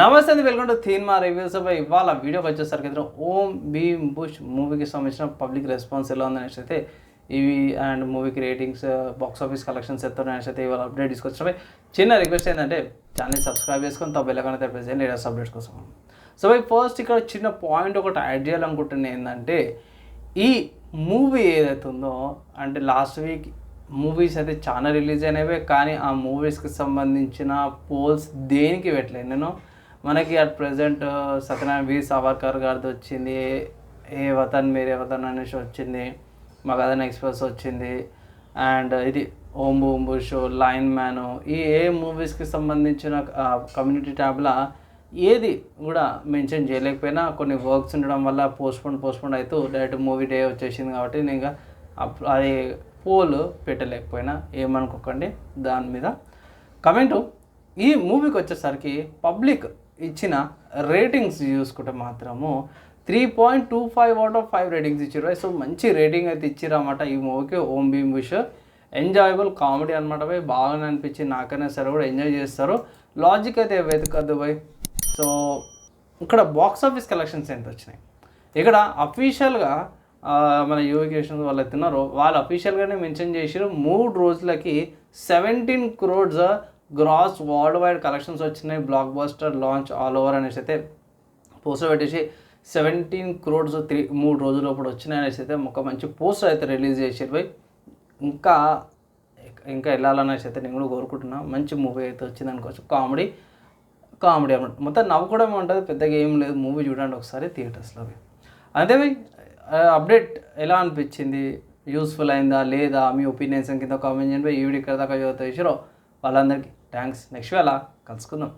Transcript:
నమస్తే అండి welcome to థీన్ మా రివ్యూస్. పై ఇవాళ వీడియోకి వచ్చేసరికి అయితే ఓం భీమ్ బుష్ మూవీకి సంబంధించిన పబ్లిక్ రెస్పాన్స్ ఎలా ఉందనేసి అయితే ఇవి అండ్ మూవీకి రేటింగ్స్ బాక్స్ ఆఫీస్ కలెక్షన్స్ ఎంత అనేసి అయితే ఇవాళ అప్డేట్ తీసుకొచ్చినవి చిన్న రిక్వెస్ట్ ఏంటంటే ఛానల్ సబ్స్క్రైబ్ చేసుకొని తప్ప బెల్లకన ప్రెస్ చేయండి లేటెస్ట్ అప్డేట్స్ కోసం. సో బై ఫస్ట్ ఇక్కడ చిన్న పాయింట్ ఒకటి యాడ్ చేయాలనుకుంటున్నా ఏంటంటే ఈ మూవీ ఏదైతే ఉందో అంటే లాస్ట్ వీక్ మూవీస్ అయితే చాలా రిలీజ్ అయినవే కానీ ఆ మూవీస్కి సంబంధించిన పోల్స్ దేనికి పెట్టలేదు? నేను మనకి at present uh, Satyanarayana V Savarkar గారిది వచ్చింది. ఏ వతన్ మీరే వతన్ అనేసి వచ్చింది. మగధన్ ఎక్స్ప్రెస్ వచ్చింది. అండ్ uh, ఇది ఓం ఓంబు షో లైన్ మ్యాన్. ఈ ఏ మూవీస్కి సంబంధించిన కమ్యూనిటీ ట్యాబ్లా ఏది కూడా మెన్షన్ చేయలేకపోయినా కొన్ని వర్క్స్ ఉండడం వల్ల పోస్ట్పోన్ పోస్ట్పోన్ అవుతూ డైరెక్ట్ మూవీ డే వచ్చేసింది కాబట్టి నేను ఇంకా అప్- అది పోల్ పెట్టలేకపోయినా ఏమనుకోకండి దాని మీద. కమెంటు ఈ మూవీకి వచ్చేసరికి పబ్లిక్ ఇచ్చిన రేటింగ్స్ చూసుకుంటే మాత్రము three point two five out of five ratings ఇచ్చారు సో మంచి రేటింగ్ అయితే ఇచ్చిరన్నమాట ఈ మూవీకి Om Bheem bush enjoyable comedy అనమాట పోయి బాగానే అనిపించి నాకైనా సరే కూడా ఎంజాయ్ చేస్తారు. లాజిక్ అయితే వెతకద్దు భయ్ సో ఇక్కడ బాక్స్ ఆఫీస్ కలెక్షన్స్ ఎంత వచ్చినాయి? ఇక్కడ అఫీషియల్గా మన యూకేషన్ వాళ్ళు ఎత్తున్నారు. వాళ్ళు అఫీషియల్గానే మెన్షన్ చేసారు మూడు రోజులకి seventeen crores gross world wide collections వచ్చినాయి. Blockbuster launch all over అనేసి అయితే పోస్టర్ పెట్టేసి సెవెంటీన్ క్రోడ్స్ త్రీ మూడు రోజుల అప్పుడు వచ్చినాయి అనేసి అయితే ఒక మంచి పోస్టర్ అయితే రిలీజ్ చేసారు పోయి ఇంకా ఇంకా వెళ్ళాలనేసి అయితే నేను కూడా కోరుకుంటున్నా. మంచి మూవీ అయితే వచ్చింది అనుకోవచ్చు. కామెడీ కామెడీ అనమాట మొత్తం నవ్వుకోవడం ఉంటుంది. పెద్దగా ఏం లేదు. మూవీ చూడండి ఒకసారి థియేటర్స్లో అంతే అప్డేట్ ఎలా అనిపించింది? యూస్ఫుల్ అయిందా? లేదా? మీ ఒపీనియన్స్ కింద కామెంట్ చేయండి ఈ వీడియో ఇక్కడ దాకా చదువుతా వాళ్ళందరికీ థ్యాంక్స్. నెక్స్ట్ వేళ కలుసుకుందాం.